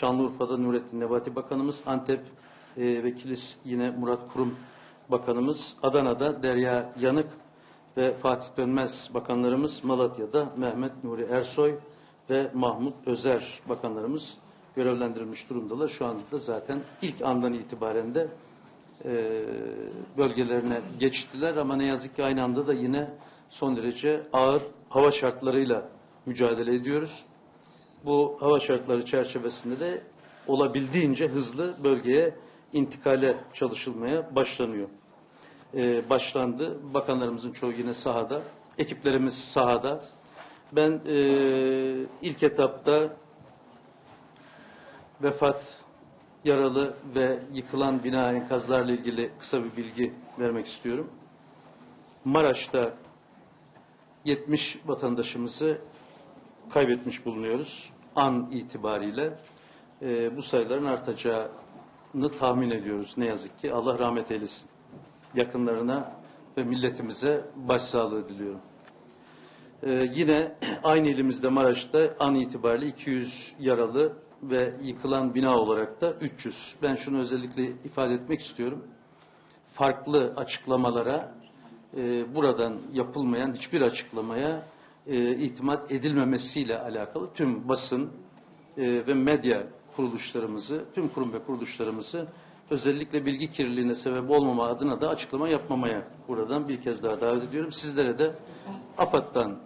Şanlıurfa'da Nurettin Nebati Bakanımız, Antep e, ve Kilis yine Murat Kurum Bakanımız, Adana'da Derya Yanık ve Fatih Dönmez Bakanlarımız, Malatya'da Mehmet Nuri Ersoy ve Mahmut Özer Bakanlarımız görevlendirilmiş durumdalar. Şu anda da zaten ilk andan itibaren de e, bölgelerine geçtiler ama ne yazık ki aynı anda da yine son derece ağır hava şartlarıyla mücadele ediyoruz. Bu hava şartları çerçevesinde de olabildiğince hızlı bölgeye intikale çalışılmaya başlanıyor. E, başlandı. Bakanlarımızın çoğu yine sahada. Ekiplerimiz sahada. Ben e, ilk etapta vefat, yaralı ve yıkılan bina enkazlarla ilgili kısa bir bilgi vermek istiyorum. Maraş'ta 70 vatandaşımızı kaybetmiş bulunuyoruz. An itibariyle e, bu sayıların artacağını tahmin ediyoruz ne yazık ki. Allah rahmet eylesin. Yakınlarına ve milletimize başsağlığı diliyorum. E, yine aynı ilimizde Maraş'ta an itibariyle 200 yaralı ve yıkılan bina olarak da 300. Ben şunu özellikle ifade etmek istiyorum. Farklı açıklamalara e, buradan yapılmayan hiçbir açıklamaya e, itimat edilmemesiyle alakalı tüm basın e, ve medya kuruluşlarımızı, tüm kurum ve kuruluşlarımızı özellikle bilgi kirliliğine sebep olmama adına da açıklama yapmamaya buradan bir kez daha davet ediyorum. Sizlere de AFAD'dan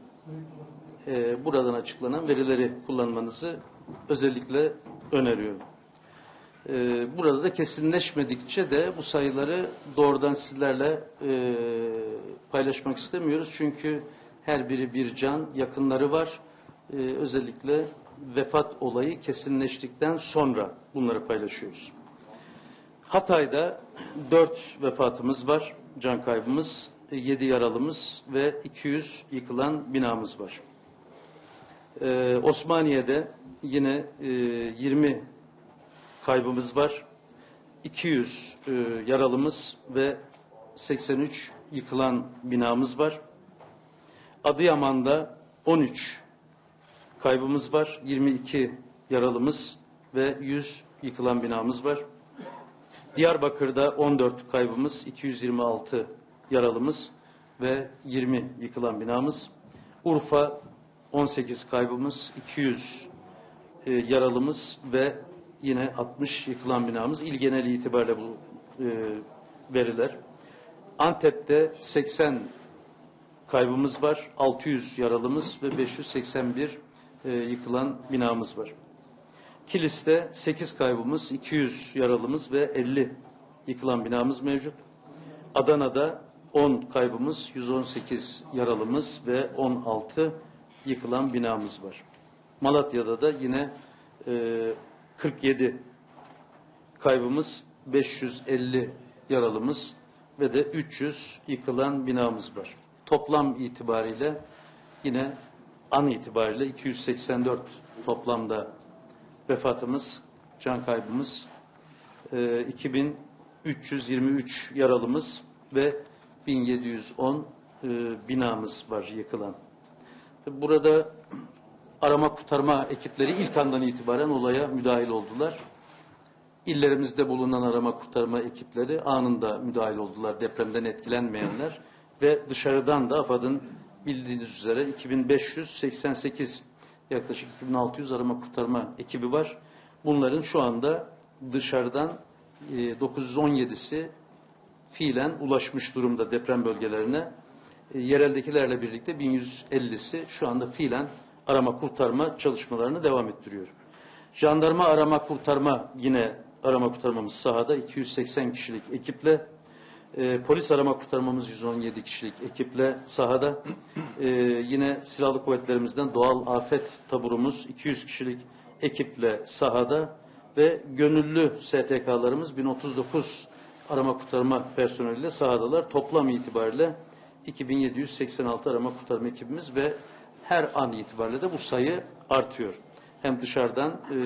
e, buradan açıklanan verileri kullanmanızı özellikle öneriyorum. E, burada da kesinleşmedikçe de bu sayıları doğrudan sizlerle e, paylaşmak istemiyoruz. Çünkü her biri bir can, yakınları var. E, özellikle vefat olayı kesinleştikten sonra bunları paylaşıyoruz. Hatay'da dört vefatımız var, can kaybımız, yedi yaralımız ve 200 yıkılan binamız var. Ee, Osmaniye'de yine e, 20 kaybımız var. 200 e, yaralımız ve 83 yıkılan binamız var. Adıyaman'da 13 kaybımız var. 22 yaralımız ve 100 yıkılan binamız var. Diyarbakır'da 14 kaybımız, 226 yaralımız ve 20 yıkılan binamız. Urfa 18 kaybımız, 200 e, yaralımız ve yine 60 yıkılan binamız. İl geneli itibariyle bu e, veriler. Antep'te 80 kaybımız var, 600 yaralımız ve 581 e, yıkılan binamız var. Kilis'te 8 kaybımız, 200 yaralımız ve 50 yıkılan binamız mevcut. Adana'da 10 kaybımız, 118 yaralımız ve 16 yıkılan binamız var. Malatya'da da yine e, 47 kaybımız, 550 yaralımız ve de 300 yıkılan binamız var. Toplam itibariyle yine an itibariyle 284 toplamda vefatımız, can kaybımız, e, 2323 yaralımız ve 1710 e, binamız var yıkılan. Burada arama kurtarma ekipleri ilk andan itibaren olaya müdahil oldular. İllerimizde bulunan arama kurtarma ekipleri anında müdahil oldular depremden etkilenmeyenler ve dışarıdan da AFAD'ın bildiğiniz üzere 2588 yaklaşık 2600 arama kurtarma ekibi var. Bunların şu anda dışarıdan e, 917'si fiilen ulaşmış durumda deprem bölgelerine. E, yereldekilerle birlikte 1150'si şu anda fiilen arama kurtarma çalışmalarını devam ettiriyor. Jandarma arama kurtarma yine arama kurtarmamız sahada 280 kişilik ekiple e, polis arama kurtarmamız 117 kişilik ekiple sahada. E, yine silahlı kuvvetlerimizden doğal afet taburumuz 200 kişilik ekiple sahada ve gönüllü STK'larımız 1039 arama kurtarma personeliyle sahadalar. Toplam itibariyle 2786 arama kurtarma ekibimiz ve her an itibariyle de bu sayı artıyor. Hem dışarıdan e,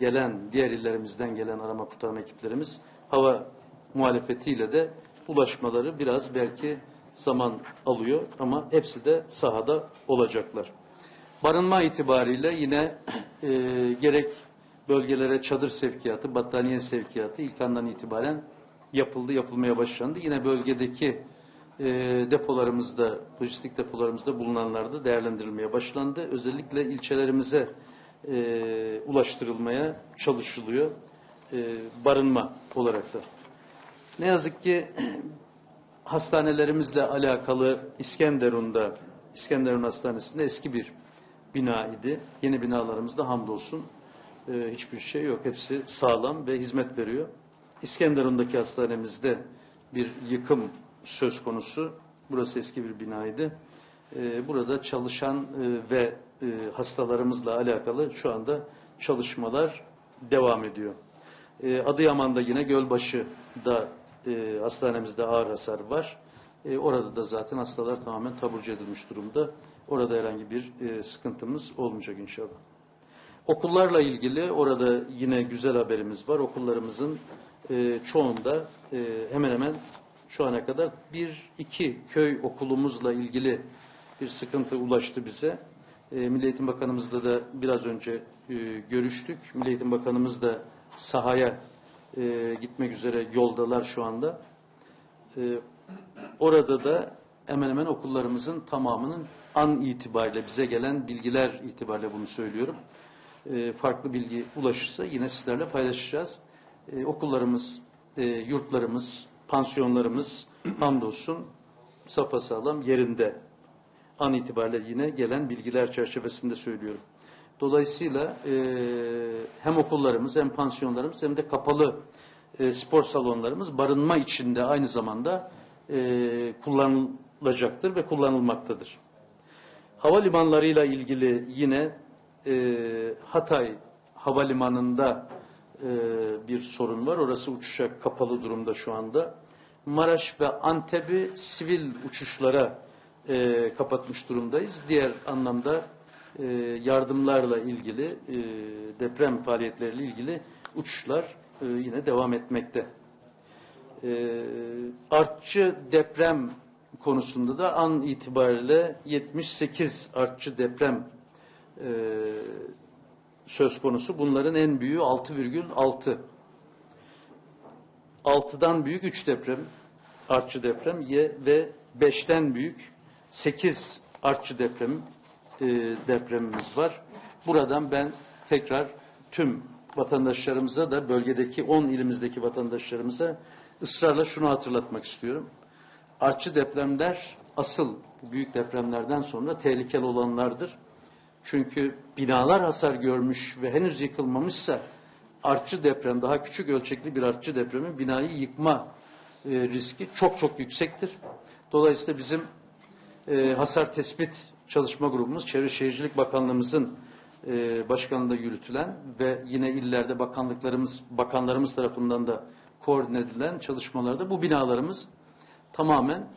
gelen, diğer illerimizden gelen arama kurtarma ekiplerimiz hava muhalefetiyle de ulaşmaları biraz belki zaman alıyor ama hepsi de sahada olacaklar. Barınma itibariyle yine e, gerek bölgelere çadır sevkiyatı, battaniye sevkiyatı ilk andan itibaren yapıldı, yapılmaya başlandı. Yine bölgedeki e, depolarımızda, lojistik depolarımızda bulunanlar da değerlendirilmeye başlandı. Özellikle ilçelerimize e, ulaştırılmaya çalışılıyor. E, barınma olarak da. Ne yazık ki hastanelerimizle alakalı İskenderun'da, İskenderun Hastanesi'nde eski bir bina idi. Yeni binalarımızda hamdolsun e, hiçbir şey yok. Hepsi sağlam ve hizmet veriyor. İskenderun'daki hastanemizde bir yıkım söz konusu. Burası eski bir binaydı. E, burada çalışan e, ve e, hastalarımızla alakalı şu anda çalışmalar devam ediyor. E, Adıyaman'da yine Gölbaşı'da e, hastanemizde ağır hasar var. E, orada da zaten hastalar tamamen taburcu edilmiş durumda. Orada herhangi bir e, sıkıntımız olmayacak inşallah. Okullarla ilgili orada yine güzel haberimiz var. Okullarımızın e, çoğunda e, hemen hemen şu ana kadar bir iki köy okulumuzla ilgili bir sıkıntı ulaştı bize. E, Milli Eğitim Bakanımızla da biraz önce görüştük. Milli Eğitim Bakanımız da sahaya e, gitmek üzere yoldalar şu anda. E, orada da hemen hemen okullarımızın tamamının an itibariyle bize gelen bilgiler itibariyle bunu söylüyorum. E, farklı bilgi ulaşırsa yine sizlerle paylaşacağız. E, okullarımız, e, yurtlarımız, pansiyonlarımız hamdolsun sapasağlam yerinde. An itibariyle yine gelen bilgiler çerçevesinde söylüyorum. Dolayısıyla e, hem okullarımız hem pansiyonlarımız hem de kapalı e, spor salonlarımız barınma içinde aynı zamanda e, kullanılacaktır ve kullanılmaktadır. Havalimanlarıyla ilgili yine e, Hatay Havalimanı'nda e, bir sorun var. Orası uçuşa kapalı durumda şu anda. Maraş ve Antep'i sivil uçuşlara e, kapatmış durumdayız. Diğer anlamda e, yardımlarla ilgili, e, deprem faaliyetleriyle ilgili uçuşlar e, yine devam etmekte. E, artçı deprem konusunda da an itibariyle 78 artçı deprem e, söz konusu. Bunların en büyüğü 6,6. 6'dan büyük 3 deprem, artçı deprem ve 5'ten büyük 8 artçı deprem e, depremimiz var. Buradan ben tekrar tüm vatandaşlarımıza da bölgedeki 10 ilimizdeki vatandaşlarımıza ısrarla şunu hatırlatmak istiyorum. Artçı depremler asıl büyük depremlerden sonra tehlikeli olanlardır. Çünkü binalar hasar görmüş ve henüz yıkılmamışsa artçı deprem, daha küçük ölçekli bir artçı depremin binayı yıkma e, riski çok çok yüksektir. Dolayısıyla bizim e, hasar tespit çalışma grubumuz, Çevre Şehircilik Bakanlığımızın e, başkanlığında yürütülen ve yine illerde bakanlıklarımız, bakanlarımız tarafından da koordine edilen çalışmalarda bu binalarımız tamamen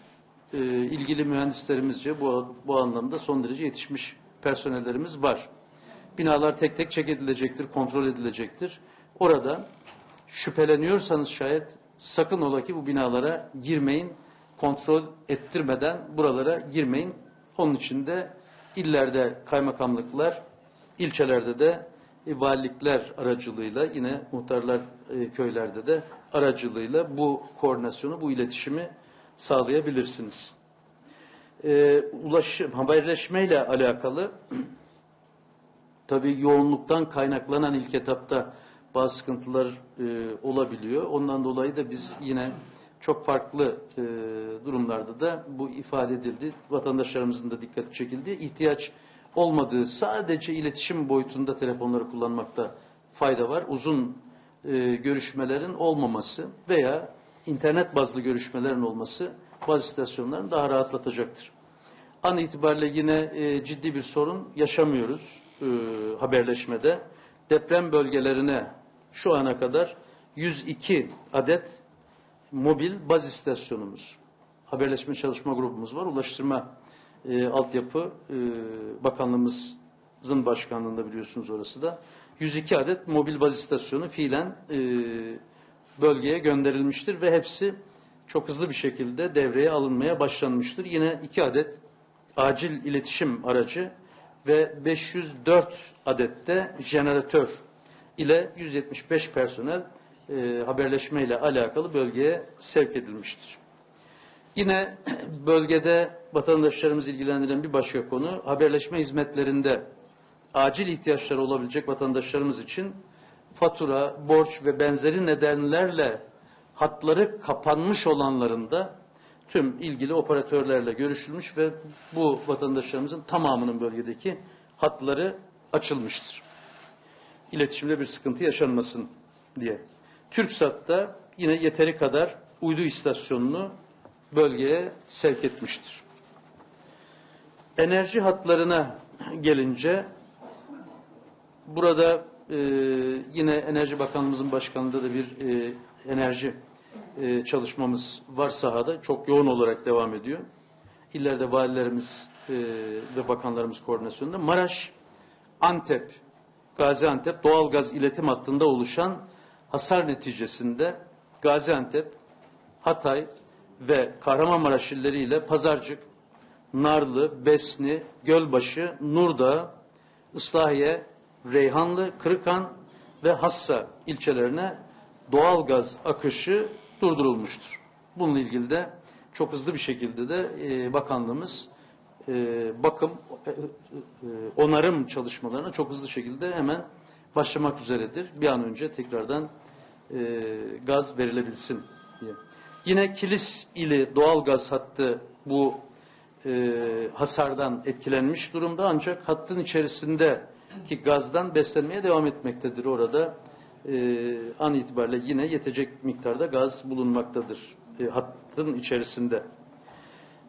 e, ilgili mühendislerimizce bu, bu anlamda son derece yetişmiş personellerimiz var. Binalar tek tek çek edilecektir, kontrol edilecektir. Orada şüpheleniyorsanız şayet sakın ola ki bu binalara girmeyin, kontrol ettirmeden buralara girmeyin. Onun için de illerde kaymakamlıklar, ilçelerde de e, valilikler aracılığıyla yine muhtarlar e, köylerde de aracılığıyla bu koordinasyonu, bu iletişimi sağlayabilirsiniz. E, ulaşım, haberleşmeyle alakalı tabii yoğunluktan kaynaklanan ilk etapta bazı sıkıntılar e, olabiliyor. Ondan dolayı da biz yine çok farklı e, durumlarda da bu ifade edildi. Vatandaşlarımızın da dikkati çekildi. İhtiyaç olmadığı sadece iletişim boyutunda telefonları kullanmakta fayda var. Uzun e, görüşmelerin olmaması veya internet bazlı görüşmelerin olması bazı istasyonların daha rahatlatacaktır. An itibariyle yine e, ciddi bir sorun yaşamıyoruz e, haberleşmede. Deprem bölgelerine şu ana kadar 102 adet mobil baz istasyonumuz, haberleşme çalışma grubumuz var. Ulaştırma e, altyapı e, bakanlığımızın başkanlığında biliyorsunuz orası da. 102 adet mobil baz istasyonu fiilen e, bölgeye gönderilmiştir ve hepsi çok hızlı bir şekilde devreye alınmaya başlanmıştır. Yine 2 adet acil iletişim aracı ve 504 adette jeneratör ile 175 personel e, haberleşme ile alakalı bölgeye sevk edilmiştir. Yine bölgede vatandaşlarımız ilgilendiren bir başka konu haberleşme hizmetlerinde acil ihtiyaçları olabilecek vatandaşlarımız için fatura, borç ve benzeri nedenlerle hatları kapanmış olanların da tüm ilgili operatörlerle görüşülmüş ve bu vatandaşlarımızın tamamının bölgedeki hatları açılmıştır. İletişimde bir sıkıntı yaşanmasın diye. TürkSat'ta yine yeteri kadar uydu istasyonunu bölgeye sevk etmiştir. Enerji hatlarına gelince burada e, yine Enerji Bakanlığımızın başkanlığında da bir e, enerji e, çalışmamız var sahada. Çok yoğun olarak devam ediyor. İllerde valilerimiz e, ve bakanlarımız koordinasyonunda. Maraş, Antep, Gaziantep doğalgaz iletim hattında oluşan hasar neticesinde Gaziantep, Hatay ve Kahramanmaraş illeriyle Pazarcık, Narlı, Besni, Gölbaşı, Nurdağ, Islahiye, Reyhanlı, Kırıkan ve Hassa ilçelerine doğal gaz akışı durdurulmuştur. Bununla ilgili de çok hızlı bir şekilde de e, bakanlığımız e, bakım, e, onarım çalışmalarına çok hızlı şekilde hemen başlamak üzeredir. Bir an önce tekrardan e, gaz verilebilsin diye. Yine Kilis ili doğal gaz hattı bu e, hasardan etkilenmiş durumda ancak hattın içerisindeki gazdan beslenmeye devam etmektedir orada e, an itibariyle yine yetecek miktarda gaz bulunmaktadır e, hattın içerisinde.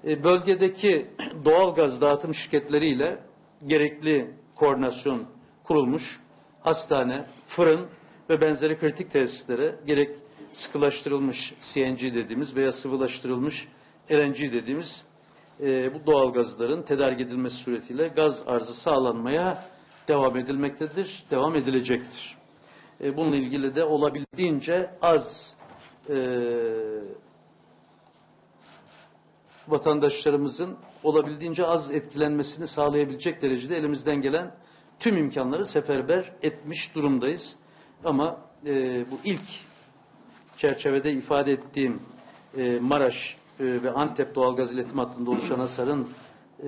E, bölgedeki doğal gaz dağıtım şirketleriyle gerekli koordinasyon kurulmuş. Hastane, fırın ve benzeri kritik tesislere gerek sıkılaştırılmış CNG dediğimiz veya sıvılaştırılmış LNG dediğimiz e, bu doğal gazların tedarik edilmesi suretiyle gaz arzı sağlanmaya devam edilmektedir, devam edilecektir. E, bununla ilgili de olabildiğince az e, vatandaşlarımızın olabildiğince az etkilenmesini sağlayabilecek derecede elimizden gelen tüm imkanları seferber etmiş durumdayız. Ama e, bu ilk çerçevede ifade ettiğim e, Maraş e, ve Antep doğalgaz iletim hattında oluşan hasarın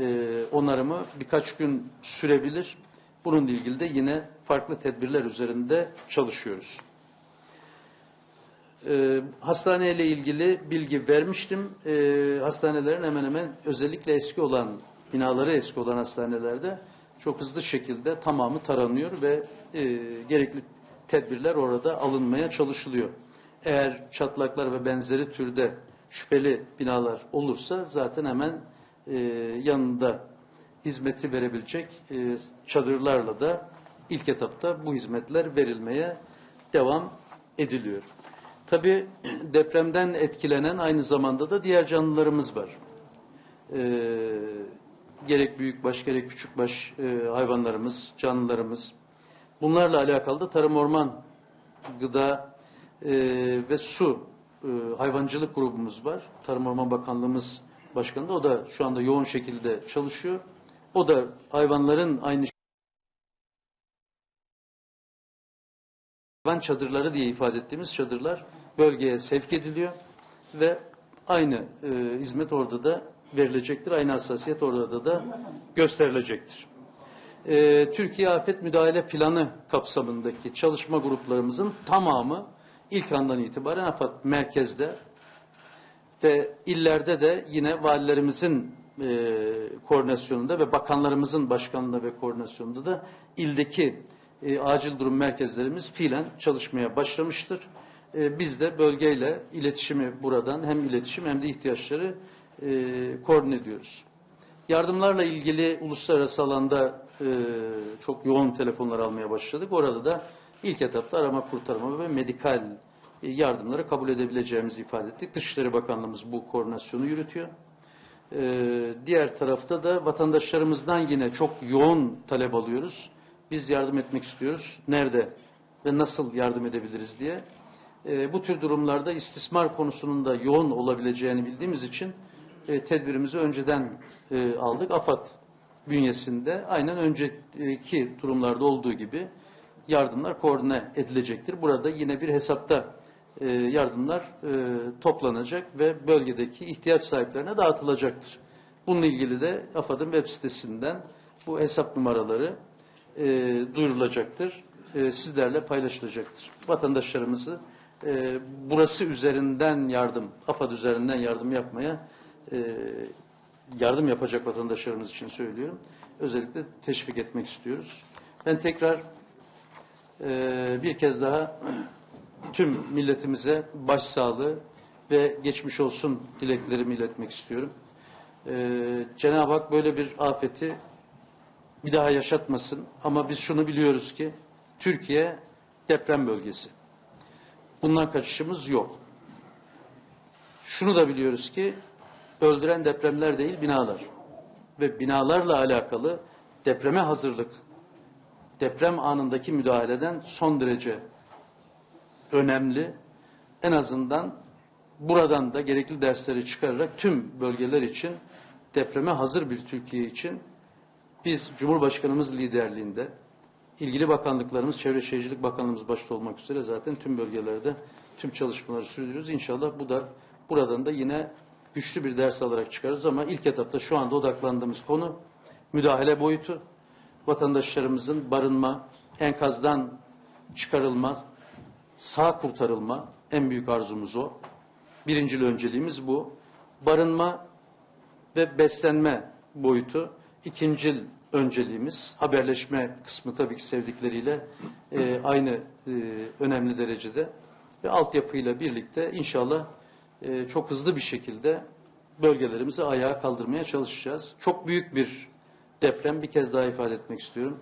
e, onarımı birkaç gün sürebilir. Bununla ilgili de yine farklı tedbirler üzerinde çalışıyoruz. E, hastaneyle ilgili bilgi vermiştim. E, hastanelerin hemen hemen özellikle eski olan, binaları eski olan hastanelerde çok hızlı şekilde tamamı taranıyor ve e, gerekli tedbirler orada alınmaya çalışılıyor. Eğer çatlaklar ve benzeri türde şüpheli binalar olursa zaten hemen e, yanında hizmeti verebilecek e, çadırlarla da ilk etapta bu hizmetler verilmeye devam ediliyor. Tabi depremden etkilenen aynı zamanda da diğer canlılarımız var. E, gerek büyükbaş gerek küçükbaş e, hayvanlarımız, canlılarımız. Bunlarla alakalı da tarım orman, gıda e, ve su e, hayvancılık grubumuz var. Tarım Orman Bakanlığımız başkanı da o da şu anda yoğun şekilde çalışıyor. O da hayvanların aynı hayvan çadırları diye ifade ettiğimiz çadırlar bölgeye sevk ediliyor ve aynı e, hizmet orada da verilecektir. Aynı hassasiyet orada da gösterilecektir. E, Türkiye Afet Müdahale Planı kapsamındaki çalışma gruplarımızın tamamı ilk andan itibaren AFAD merkezde ve illerde de yine valilerimizin e, koordinasyonunda ve bakanlarımızın başkanlığında ve koordinasyonunda da ildeki e, acil durum merkezlerimiz fiilen çalışmaya başlamıştır. E, biz de bölgeyle iletişimi buradan hem iletişim hem de ihtiyaçları e, koordine ediyoruz. Yardımlarla ilgili uluslararası alanda e, çok yoğun telefonlar almaya başladık. Orada da ilk etapta arama kurtarma ve medikal e, yardımları kabul edebileceğimizi ifade ettik. Dışişleri Bakanlığımız bu koordinasyonu yürütüyor. Ee, diğer tarafta da vatandaşlarımızdan yine çok yoğun talep alıyoruz. Biz yardım etmek istiyoruz. Nerede ve nasıl yardım edebiliriz diye. Ee, bu tür durumlarda istismar konusunun da yoğun olabileceğini bildiğimiz için e, tedbirimizi önceden e, aldık. AFAD bünyesinde aynen önceki durumlarda olduğu gibi yardımlar koordine edilecektir. Burada yine bir hesapta e, yardımlar e, toplanacak ve bölgedeki ihtiyaç sahiplerine dağıtılacaktır. Bununla ilgili de AFAD'ın web sitesinden bu hesap numaraları e, duyurulacaktır. E, sizlerle paylaşılacaktır. Vatandaşlarımızı e, burası üzerinden yardım, AFAD üzerinden yardım yapmaya e, yardım yapacak vatandaşlarımız için söylüyorum. Özellikle teşvik etmek istiyoruz. Ben tekrar e, bir kez daha tüm milletimize başsağlığı ve geçmiş olsun dileklerimi iletmek istiyorum. Ee, Cenab-ı Hak böyle bir afeti bir daha yaşatmasın. Ama biz şunu biliyoruz ki Türkiye deprem bölgesi. Bundan kaçışımız yok. Şunu da biliyoruz ki öldüren depremler değil binalar. Ve binalarla alakalı depreme hazırlık, deprem anındaki müdahaleden son derece önemli. En azından buradan da gerekli dersleri çıkararak tüm bölgeler için depreme hazır bir Türkiye için biz Cumhurbaşkanımız liderliğinde ilgili bakanlıklarımız, Çevre Şehircilik Bakanlığımız başta olmak üzere zaten tüm bölgelerde tüm çalışmaları sürdürüyoruz. İnşallah bu da buradan da yine güçlü bir ders alarak çıkarız ama ilk etapta şu anda odaklandığımız konu müdahale boyutu. Vatandaşlarımızın barınma, enkazdan çıkarılma, sağ kurtarılma en büyük arzumuz o. Birincil önceliğimiz bu. Barınma ve beslenme boyutu ikincil önceliğimiz. Haberleşme kısmı tabii ki sevdikleriyle e, aynı e, önemli derecede ve altyapıyla birlikte inşallah e, çok hızlı bir şekilde bölgelerimizi ayağa kaldırmaya çalışacağız. Çok büyük bir deprem bir kez daha ifade etmek istiyorum.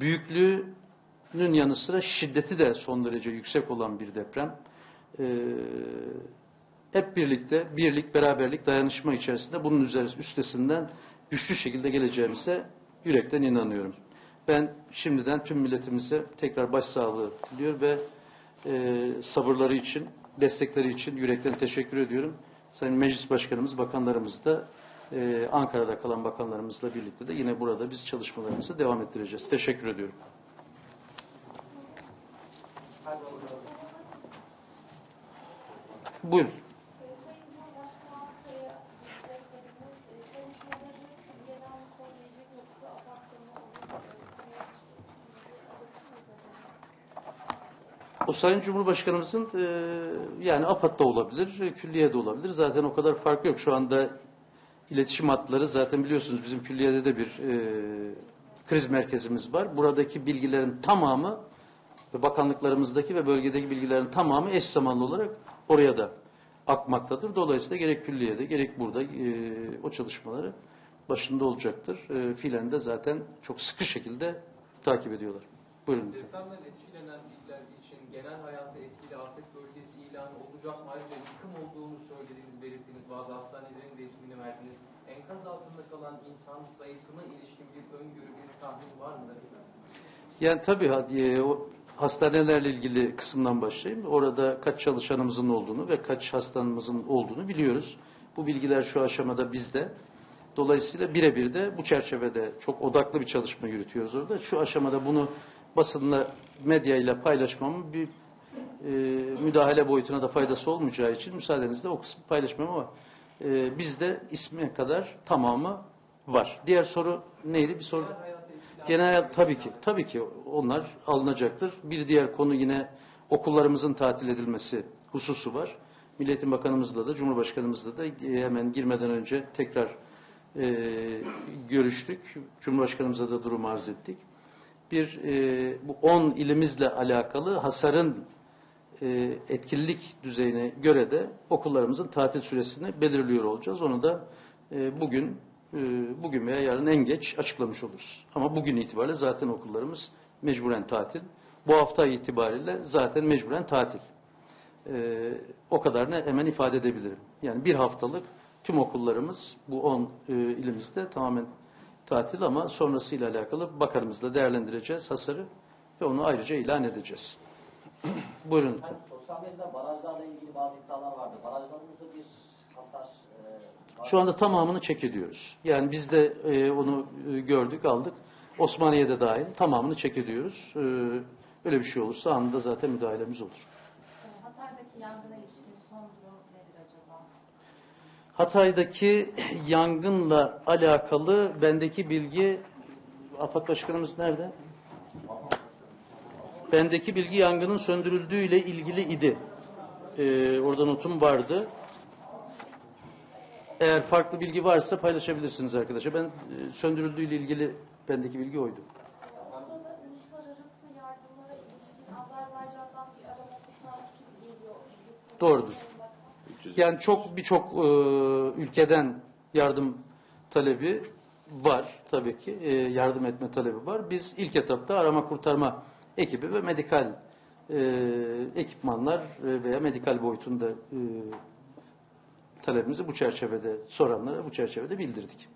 Büyüklüğünün yanı sıra şiddeti de son derece yüksek olan bir deprem. Ee, hep birlikte birlik, beraberlik, dayanışma içerisinde bunun üstesinden güçlü şekilde geleceğimize yürekten inanıyorum. Ben şimdiden tüm milletimize tekrar başsağlığı diliyor ve e, sabırları için, destekleri için yürekten teşekkür ediyorum. Sayın Meclis Başkanımız, bakanlarımız da e, Ankara'da kalan bakanlarımızla birlikte de yine burada biz çalışmalarımızı devam ettireceğiz. Teşekkür ediyorum. Buyurun. Sayın Cumhurbaşkanımızın e, yani AFAD'da olabilir, külliyede olabilir. Zaten o kadar fark yok. Şu anda iletişim hatları zaten biliyorsunuz bizim külliyede de bir e, kriz merkezimiz var. Buradaki bilgilerin tamamı ve bakanlıklarımızdaki ve bölgedeki bilgilerin tamamı eş zamanlı olarak oraya da akmaktadır. Dolayısıyla gerek külliyede gerek burada e, o çalışmaları başında olacaktır. E, fiilen de zaten çok sıkı şekilde takip ediyorlar. Buyurun. lütfen. Depremden etkilenen iller için genel hayata etkili afet bölgesi ilanı olacak mı? Ayrıca yıkım olduğunu söylediğiniz, belirttiğiniz bazı hastanelerin de ismini verdiniz. Enkaz altında kalan insan sayısına ilişkin bir öngörü, bir tahmin var mıdır? Yani tabii hadi, o hastanelerle ilgili kısımdan başlayayım. Orada kaç çalışanımızın olduğunu ve kaç hastanımızın olduğunu biliyoruz. Bu bilgiler şu aşamada bizde. Dolayısıyla birebir de bu çerçevede çok odaklı bir çalışma yürütüyoruz orada. Şu aşamada bunu basınla, medyayla paylaşmamın bir e, müdahale boyutuna da faydası olmayacağı için müsaadenizle o kısmı paylaşmam ama e, bizde ismi kadar tamamı var. Diğer soru neydi? Bir soru. Genel tabii ki tabii ki onlar alınacaktır. Bir diğer konu yine okullarımızın tatil edilmesi hususu var. Milletin Bakanımızla da Cumhurbaşkanımızla da e, hemen girmeden önce tekrar e, görüştük. Cumhurbaşkanımıza da durum arz ettik. Bir e, bu 10 ilimizle alakalı hasarın e, etkililik düzeyine göre de okullarımızın tatil süresini belirliyor olacağız. Onu da e, bugün e, bugün veya yarın en geç açıklamış oluruz. Ama bugün itibariyle zaten okullarımız mecburen tatil. Bu hafta itibariyle zaten mecburen tatil. E, o kadarını hemen ifade edebilirim. Yani bir haftalık tüm okullarımız bu 10 e, ilimizde tamamen tatil ama sonrasıyla alakalı bakanımızla değerlendireceğiz hasarı ve onu ayrıca ilan edeceğiz. Buyurun lütfen. Yani sosyal medyada barajlarla ilgili bazı iddialar vardı. Barajlarımızda bir hasar e. Şu anda tamamını çek ediyoruz. Yani biz de e, onu e, gördük, aldık. Osmaniye'de dahil tamamını çek ediyoruz. Ee, Öyle bir şey olursa anında zaten müdahalemiz olur. Ee, Hatay'daki yangına ilişkin son durum nedir acaba? Hatay'daki yangınla alakalı bendeki bilgi AFAD Başkanımız nerede? Bendeki bilgi yangının söndürüldüğüyle ilgili idi. Ee, orada notum vardı. Eğer farklı bilgi varsa paylaşabilirsiniz arkadaşlar. Ben e, söndürüldüğüyle ilgili bendeki bilgi oydu. Doğrudur. Yani çok birçok e, ülkeden yardım talebi var tabii ki. E, yardım etme talebi var. Biz ilk etapta arama kurtarma ekibi ve medikal e, ekipmanlar e, veya medikal boyutunda e, talebimizi bu çerçevede soranlara bu çerçevede bildirdik.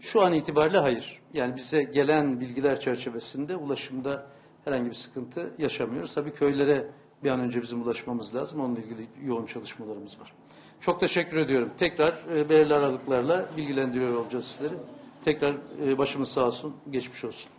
Şu an itibariyle hayır. Yani bize gelen bilgiler çerçevesinde ulaşımda herhangi bir sıkıntı yaşamıyoruz. Tabii köylere bir an önce bizim ulaşmamız lazım. Onunla ilgili yoğun çalışmalarımız var. Çok teşekkür ediyorum. Tekrar e, belirli aralıklarla bilgilendiriyor olacağız sizleri. Tekrar e, başımız sağ olsun, geçmiş olsun.